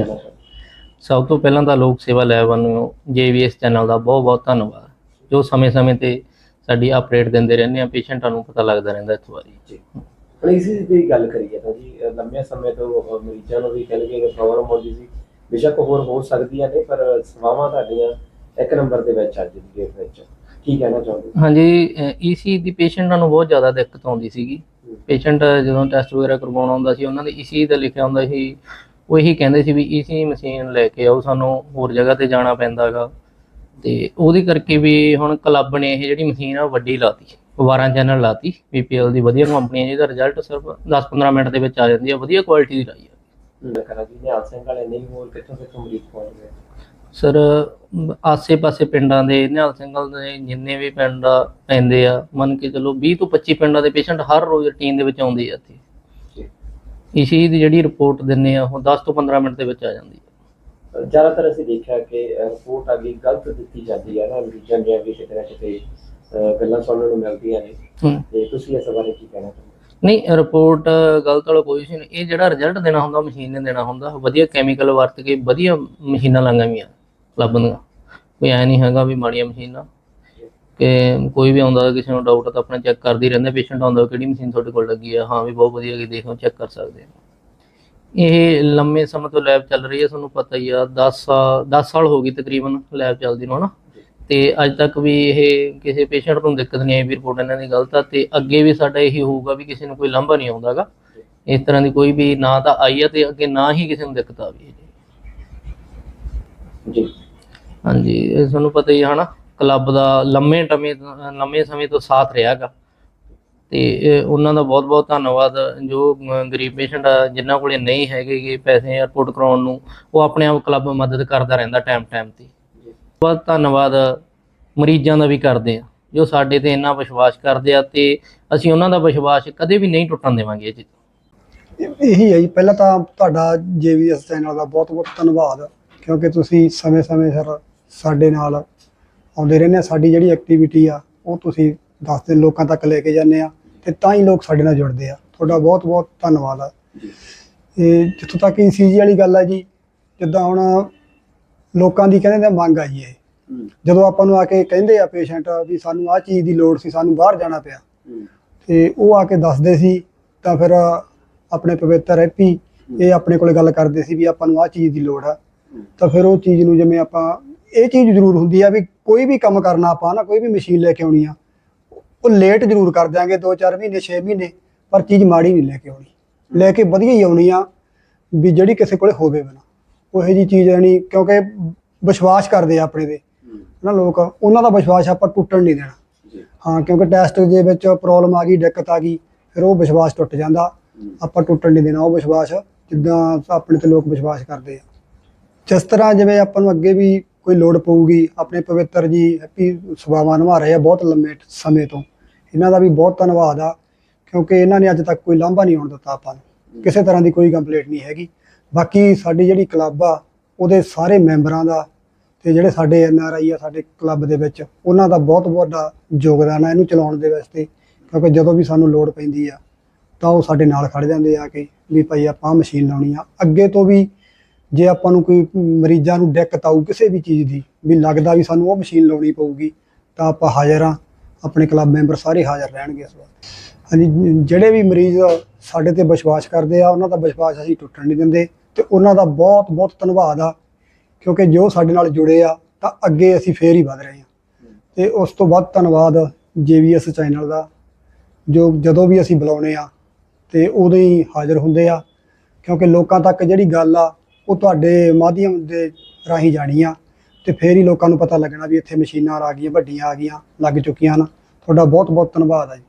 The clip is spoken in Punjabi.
ਹਾਂਜੀ। ਸਭ ਤੋਂ ਪਹਿਲਾਂ ਤਾਂ ਲੋਕ ਸੇਵਾ ਲੈਬ ਨੂੰ ਜੇਵੀਐਸ ਚੈਨਲ ਦਾ ਬਹੁਤ ਬਹੁਤ ਧੰਨਵਾਦ। ਜੋ ਸਮੇਂ-ਸਮੇਂ ਤੇ ਸਾਡੀ ਅਪਡੇਟ ਦਿੰਦੇ ਰਹਿੰਦੇ ਆ ਪੇਸ਼ੈਂਟਾਂ ਨੂੰ ਪਤਾ ਲੱਗਦਾ ਰਹਿੰਦਾ ਇਸ ਵਾਰੀ। ਜੀ। ਹੁਣ ਇਸੇ ਦੀ ਗੱਲ ਕਰੀਏ ਤਾਂ ਜੀ ਲੰਮੇ ਸਮੇਂ ਤੋਂ ਮਰੀਜ਼ਾਂ ਨੂੰ ਵੀ ਕਹਿ ਲਈਏ ਕਿ ਪ੍ਰੋਬਲਮ ਹੁੰਦੀ ਸੀ। ਬੇਸ਼ੱਕ ਹੋਰ ਹੋ ਸਕਦੀਆਂ ਨੇ ਪਰ ਸੇਵਾਵਾਂ ਤੁਹਾਡੀਆਂ ਇੱਕ ਨੰਬਰ ਦੇ ਵਿੱਚ ਅੱਜ ਦੀ ਡੇਟ ਵਿੱਚ। ਕੀ ਕਹਿਣਾ ਚਾਹੁੰਦੇ ਹਾਂਜੀ ਈਸੀ ਦੀ ਪੇਸ਼ੈਂਟਾਂ ਨੂੰ ਬਹੁਤ ਜ਼ਿਆਦਾ ਦਿੱਕਤ ਆਉਂਦੀ ਸੀਗੀ। ਪੇਸ਼ੈਂਟ ਜਦੋਂ ਟੈਸਟ ਵਗੈਰਾ ਕਰਵਾਉਣਾ ਹੁੰਦਾ ਸੀ ਉਹਨਾਂ ਦੇ ਈਸੀ ਦਾ ਲਿਖਿਆ ਹੁੰਦਾ ਸੀ ਉਹ ਇਹੀ ਕਹਿੰਦੇ ਸੀ ਵੀ ਈਸੀ ਮਸ਼ੀਨ ਲੈ ਕੇ ਆਓ ਸਾਨੂੰ ਹੋਰ ਜਗ੍ਹਾ ਤੇ ਜਾਣਾ ਪੈਂਦਾਗਾ। ਤੇ ਉਹਦੇ ਕਰਕੇ ਵੀ ਹੁਣ ਕਲੱਬ ਨੇ ਇਹ ਜਿਹੜੀ ਮਸ਼ੀਨ ਆ ਵੱਡੀ ਲਾਤੀ। 12 ਚੈਨਲ ਲਾਤੀ ਪੀਪੀਐਲ ਦੀ ਵਧੀਆ ਕੰਪਨੀ ਹੈ ਜਿਹਦਾ ਰਿਜ਼ਲਟ ਸਿਰਫ 10-15 ਮਿੰਟ ਦੇ ਵਿੱਚ ਆ ਜਾਂਦੀ ਹੈ ਵਧੀਆ ਕੁਆਲਿਟੀ ਦੀ ਲਾਈ ਹੈ ਮੈਂ ਕਹਾਂ ਜੀ ਨਿਹਾਲ ਸਿੰਘ ਵਾਲੇ ਨਹੀਂ ਹੋਰ ਕਿੱਥੋਂ ਕਿੱਥੋਂ ਮਰੀਜ਼ ਪਹੁੰਚ ਗਏ ਸਰ ਆਸੇ-ਪਾਸੇ ਪਿੰਡਾਂ ਦੇ ਨਿਹਾਲ ਸਿੰਘਲ ਦੇ ਜਿੰਨੇ ਵੀ ਪਿੰਡ ਆ ਪੈਂਦੇ ਆ ਮੰਨ ਕੇ ਚਲੋ 20 ਤੋਂ 25 ਪਿੰਡਾਂ ਦੇ ਪੇਸ਼ੈਂਟ ਹਰ ਰੋਜ਼ ਰੂਟੀਨ ਦੇ ਵਿੱਚ ਆਉਂਦੇ ਆ ਇੱਥੇ। ਇਸੀ ਦੀ ਜਿਹੜੀ ਰਿਪੋਰਟ ਦਿੰਨੇ ਆ ਉਹ 10 ਤੋਂ 15 ਮਿੰਟ ਦੇ ਵਿੱਚ ਆ ਜਾਂਦੀ ਹੈ। ਜ਼ਿਆਦਾਤਰ ਅਸੀਂ ਦੇਖਿਆ ਕਿ ਰਿਪੋਰਟ ਆ ਗਈ ਗਲਤ ਦਿੱਤੀ ਜਾਂਦੀ ਹੈ ਨਾ ਮਰੀਜ਼ਾਂ ਦੀਆਂ ਵੀ ਕਿਤੇ ਨਾ ਕਿਤੇ ਗੱਲਾਂ ਸੁਣਨ ਨੂੰ ਮਿਲਦੀਆਂ ਨੇ। ਤੇ ਤੁਸੀਂ ਇਸ ਬਾਰੇ ਕੀ ਕਹਿਣਾ ਚਾਹੁੰਦੇ ਨਹੀਂ ਰਿਪੋਰਟ ਗਲਤ ਵਾਲਾ ਕੋਈ ਸੀ ਨਹੀਂ। ਇਹ ਜਿਹੜਾ ਰਿਜ਼ਲਟ ਦੇਣਾ ਹੁੰਦਾ ਮਸ਼ੀਨ ਨੇ ਦੇਣਾ ਹੁੰਦਾ। ਵਧੀਆ ਕੈਮੀਕਲ ਵਰਤ ਕੇ ਵਧੀਆ ਮਸ਼ੀਨਾਂ ਲਾਂਗਾ ਵੀ ਆ ਕਲੱਬ ਦੀਆਂ। ਕੋਈ ਐ ਨਹੀਂ ਹੈਗਾ ਵੀ ਮਾੜੀਆਂ ਮਸ਼ੀਨਾਂ। ਕਿ ਕੋਈ ਵੀ ਆਉਂਦਾ ਕਿਸੇ ਨੂੰ ਡਾਊਟ ਤਾਂ ਆਪਣਾ ਚੈੱਕ ਕਰਦੀ ਰਹਿੰਦਾ ਪੇਸ਼ੈਂਟ ਆਉਂਦਾ ਕਿਹੜੀ ਮਸ਼ੀਨ ਤੁਹਾਡੇ ਕੋਲ ਲੱਗੀ ਆ। ਹਾਂ ਵੀ ਬਹੁਤ ਵਧੀਆ ਹੈਗੀ ਦੇਖੋ ਚੈੱਕ ਕਰ ਸਕਦੇ ਆ। ਇਹ ਲੰਮੇ ਸਮੇਂ ਤੋਂ ਲੈਬ ਚੱਲ ਰਹੀ ਹੈ ਤੁਹਾਨੂੰ ਪਤਾ ਹੀ ਆ 10 10 ਸਾਲ ਹੋ ਗਈ ਤਕਰੀਬਨ ਲੈਬ ਚੱਲਦੀ ਨੂੰ ਹਨਾ? ਤੇ ਅੱਜ ਤੱਕ ਵੀ ਇਹ ਕਿਸੇ ਪੇਸ਼ੈਂਟ ਨੂੰ ਦਿੱਕਤ ਨਹੀਂ ਆਈ ਵੀ ਰਿਪੋਰਟ ਇਹਨਾਂ ਦੀ ਗਲਤ ਆ ਤੇ ਅੱਗੇ ਵੀ ਸਾਡਾ ਇਹੀ ਹੋਊਗਾ ਵੀ ਕਿਸੇ ਨੂੰ ਕੋਈ ਲਾਂਭਾ ਨਹੀਂ ਆਉਂਦਾਗਾ। ਇਸ ਤਰ੍ਹਾਂ ਦੀ ਕੋਈ ਵੀ ਨਾ ਤਾਂ ਆਈ ਆ ਤੇ ਅੱਗੇ ਨਾ ਹੀ ਕਿਸੇ ਨੂੰ ਦਿੱਕਤ ਆਵੇ। ਜੀ। ਹਾਂਜੀ ਇਹ ਤੁਹਾਨੂੰ ਪਤਾ ਹੀ ਹੈ ਹਨਾ? ਕਲੱਬ ਦਾ ਲੰਮੇ ਟਮੇ ਲੰਮੇ ਸਮੇਂ ਤੋਂ ਸਾਥ ਰਿਹਾਗਾ। ਤੇ ਇਹ ਉਹਨਾਂ ਦਾ ਬਹੁਤ ਬਹੁਤ ਧੰਨਵਾਦ। ਜੋ ਗਰੀਬ ਪੇਸ਼ੈਂਟ ਆ, ਜਿਨ੍ਹਾਂ ਕੋਲੇ ਨਹੀਂ ਹੈਗੇ ਗੇ ਪੈਸੇ ਰਿਪੋਰਟ ਕਰਾਉਣ ਨੂੰ, ਉਹ ਆਪਣੇ ਆਪ ਕਲੱਬ ਮਦਦ ਕਰਦਾ ਰਹਿੰਦਾ ਟਾਈਮ ਟਾਈਮ ਤੇ। ਬਹੁਤ ਧੰਨਵਾਦ। ਮਰੀਜ਼ਾਂ ਦਾ ਵੀ ਕਰਦੇ ਆ, ਜੋ ਸਾਡੇ ਤੇ ਇੰਨਾ ਵਿਸ਼ਵਾਸ ਕਰਦੇ ਆ ਤੇ ਅਸੀਂ ਉਹਨਾਂ ਦਾ ਵਿਸ਼ਵਾਸ ਕਦੇ ਵੀ ਨਹੀਂ ਟੁੱਟਣ ਦੇਵਾਂਗੇ ਇਹ ਚੀਜ਼। ਇਹੀ ਹੈ ਜੀ। ਪਹਿਲਾਂ ਤਾਂ ਤੁਹਾਡਾ ਜੇਵੀਐਸ ਚੈਨਲ ਦਾ ਬਹੁਤ ਬਹੁਤ ਧੰਨਵਾਦ, ਕਿਉਂਕਿ ਤੁਸੀਂ ਸਮੇਂ-ਸਮੇਂ ਸਿਰ ਸਾਡੇ ਨਾਲ ਆਉਂਦੇ ਰਹਿੰਦੇ ਆ, ਸਾਡੀ ਜਿਹੜੀ ਐਕਟੀਵਿਟੀ ਆ, ਉਹ ਤੁਸੀਂ ਦੱਸਦੇ ਲੋਕਾਂ ਤੱਕ ਲੈ ਕੇ ਜਾਂਦੇ ਆ ਤੇ ਤਾਂ ਹੀ ਲੋਕ ਸਾਡੇ ਨਾਲ ਜੁੜਦੇ ਆ। ਤੁਹਾਡਾ ਬਹੁਤ ਬਹੁਤ ਧੰਨਵਾਦ ਆ। ਇਹ ਜਿੱਥੋਂ ਤੱਕ ਈਸੀਜੀ ਵਾਲੀ ਗੱਲ ਆ ਜੀ, ਜਿੱਦਾਂ ਹੁਣ ਲੋਕਾਂ ਦੀ ਕਹਿੰਦੇ ਨੇ ਮੰਗ ਆਈ ਹੈ ਜਦੋਂ ਆਪਾਂ ਨੂੰ ਆ ਕੇ ਕਹਿੰਦੇ ਆ ਪੇਸ਼ੈਂਟ ਵੀ ਸਾਨੂੰ ਆਹ ਚੀਜ਼ ਦੀ ਲੋੜ ਸੀ, ਸਾਨੂੰ ਬਾਹਰ ਜਾਣਾ ਪਿਆ। ਤੇ ਉਹ ਆ ਕੇ ਦੱਸਦੇ ਸੀ, ਤਾਂ ਫਿਰ ਆਪਣੇ ਪਵਿੱਤਰ ਹੈਪੀ ਇਹ ਆਪਣੇ ਕੋਲੇ ਗੱਲ ਕਰਦੇ ਸੀ ਵੀ ਆਪਾਂ ਨੂੰ ਆਹ ਚੀਜ਼ ਦੀ ਲੋੜ ਆ। ਤਾਂ ਫਿਰ ਉਹ ਚੀਜ਼ ਨੂੰ ਜਿਵੇਂ ਆਪਾਂ ਇਹ ਚੀਜ਼ ਜ਼ਰੂਰ ਹੁੰਦੀ ਆ ਵੀ ਕੋਈ ਵੀ ਕੰਮ ਕਰਨਾ ਆਪਾਂ ਨਾ ਕੋਈ ਵੀ ਮਸ਼ੀਨ ਲੈ ਕੇ ਆਉਣੀ ਆ ਉਹ ਲੇਟ ਜ਼ਰੂਰ ਕਰ ਦਿਆਂਗੇ 2-4 ਮਹੀਨੇ 6 ਮਹੀਨੇ ਪਰ ਚੀਜ਼ ਮਾੜੀ ਨਹੀਂ ਲੈ ਕੇ ਆਉਣੀ। ਲੈ ਕੇ ਵਧੀਆ ਹੀ ਆਉਣੀ ਆ ਵੀ ਜਿਹੜੀ ਕਿਸੇ ਕੋਲੇ ਹੋਵੇ ਬਣਾ ਉਹ ਇਹੋ ਜੀ ਚੀਜ਼ ਨਹੀਂ ਕਿਉਂਕਿ ਵਿਸ਼ਵਾਸ ਕਰਦੇ ਆ ਆਪਣੇ ਤੇ। ਨਾ ਲੋਕ ਉਹਨਾਂ ਦਾ ਵਿਸ਼ਵਾਸ ਆਪਾਂ ਟੁੱਟਣ ਨਹੀਂ ਦੇਣਾ। ਹਾਂ ਕਿਉਂਕਿ ਟੈਸਟ ਦੇ ਵਿੱਚ ਪ੍ਰੋਬਲਮ ਆ ਗਈ ਦਿੱਕਤ ਆ ਗਈ ਫਿਰ ਉਹ ਵਿਸ਼ਵਾਸ ਟੁੱਟ ਜਾਂਦਾ। ਆਪਾਂ ਟੁੱਟਣ ਨਹੀਂ ਦੇਣਾ ਉਹ ਵਿਸ਼ਵਾਸ ਜਿੱਦਾਂ ਆਪਣੇ ਤੇ ਲੋਕ ਵਿਸ਼ਵਾਸ ਕਰਦੇ ਆ। ਜਿਸ ਤਰ੍ਹਾਂ ਜਿਵੇਂ ਆਪਾਂ ਨੂੰ ਅੱਗੇ ਵੀ ਕੋਈ ਲੋੜ ਪਊਗੀ, ਆਪਣੇ ਪਵਿੱਤਰ ਜੀ, ਹੈਪੀ ਸੁਭਾਵਾਂ ਨਿਭਾ ਰਹੇ ਆ ਬਹੁਤ ਲੰਮੇ ਸਮੇਂ ਤੋਂ। ਇਹਨਾਂ ਦਾ ਵੀ ਬਹੁਤ ਧੰਨਵਾਦ ਆ, ਕਿਉਂਕਿ ਇਹਨਾਂ ਨੇ ਅੱਜ ਤੱਕ ਕੋਈ ਲਾਂਭਾ ਨਹੀਂ ਹੋਣ ਦਿੱਤਾ ਆਪਾਂ ਨੂੰ। ਕਿਸੇ ਤਰ੍ਹਾਂ ਦੀ ਕੋਈ ਕੰਪਲੇਂਟ ਨਹੀਂ ਹੈਗੀ। ਬਾਕੀ ਸਾਡੀ ਜਿਹੜੀ ਕਲੱਬ ਆ, ਉਹਦੇ ਸਾਰੇ ਮੈਂਬਰਾਂ ਦਾ ਤੇ ਜਿਹੜੇ ਸਾਡੇ ਐਨ ਆਰ ਆਈ ਆ, ਸਾਡੇ ਕਲੱਬ ਦੇ ਵਿੱਚ, ਉਹਨਾਂ ਦਾ ਬਹੁਤ ਵੱਡਾ ਯੋਗਦਾਨ ਆ ਇਹਨੂੰ ਚਲਾਉਣ ਦੇ ਵਾਸਤੇ, ਕਿਉਂਕਿ ਜਦੋਂ ਵੀ ਸਾਨੂੰ ਲੋੜ ਪੈਂਦੀ ਆ, ਤਾਂ ਉਹ ਸਾਡੇ ਨਾਲ ਖੜ ਜਾਂਦੇ ਆ ਕੇ ਵੀ ਭਾਈ ਆਪਾਂ ਮਸ਼ੀਨ ਲਾਉਣੀ ਆ। ਅੱਗੇ ਤੋਂ ਵੀ ਜੇ ਆਪਾਂ ਨੂੰ ਕੋਈ ਮਰੀਜ਼ਾਂ ਨੂੰ ਦਿੱਕਤ ਆਊ ਕਿਸੇ ਵੀ ਚੀਜ਼ ਦੀ, ਵੀ ਲੱਗਦਾ ਵੀ ਸਾਨੂੰ ਉਹ ਮਸ਼ੀਨ ਲਾਉਣੀ ਪਊਗੀ, ਤਾਂ ਆਪਾਂ ਹਾਜ਼ਰ ਆ ਆਪਣੇ ਕਲੱਬ ਮੈਂਬਰ ਸਾਰੇ ਹਾਜ਼ਰ ਰਹਿਣਗੇ ਇਸ ਵਾਰ। ਹਾਂਜੀ, ਜਿਹੜੇ ਵੀ ਮਰੀਜ਼ ਸਾਡੇ ਤੇ ਵਿਸ਼ਵਾਸ ਕਰਦੇ ਆ, ਉਹਨਾਂ ਦਾ ਵਿਸ਼ਵਾਸ ਅਸੀਂ ਟੁੱਟਣ ਨਹੀਂ ਦਿੰਦੇ ਤੇ ਉਹਨਾਂ ਦਾ ਬਹੁਤ ਬਹੁਤ ਧੰਨਵਾਦ ਆ, ਕਿਉਂਕਿ ਜੋ ਸਾਡੇ ਨਾਲ ਜੁੜੇ ਆ, ਤਾਂ ਅੱਗੇ ਅਸੀਂ ਫੇਰ ਹੀ ਵਧ ਰਹੇ ਹਾਂ। ਤੇ ਉਸ ਤੋਂ ਵੱਧ ਧੰਨਵਾਦ ਜੇਵੀਐਸ ਚੈਨਲ ਦਾ, ਜੋ ਜਦੋਂ ਵੀ ਅਸੀਂ ਬੁਲਾਉਨੇ ਆ, ਤੇ ਉਦੋਂ ਹੀ ਹਾਜ਼ਰ ਹੁੰਦੇ ਆ, ਕਿਉਂਕਿ ਲੋਕਾਂ ਤੱਕ ਜਿਹੜੀ ਗੱਲ ਆ ਉਹ ਤੁਹਾਡੇ ਮਾਧਿਅਮ ਦੇ ਰਾਹੀਂ ਜਾਣੀ ਆ ਤੇ ਫੇਰ ਹੀ ਲੋਕਾਂ ਨੂੰ ਪਤਾ ਲੱਗਣਾ ਵੀ ਇੱਥੇ ਮਸ਼ੀਨਾਂ ਆ ਗਈਆਂ, ਵੱਡੀਆਂ ਆ ਗਈਆਂ, ਲੱਗ ਚੁੱਕੀਆਂ ਹਨ। ਤੁਹਾਡਾ ਬਹੁਤ ਬਹੁਤ ਧੰਨਵਾਦ ਹੈ ਜੀ।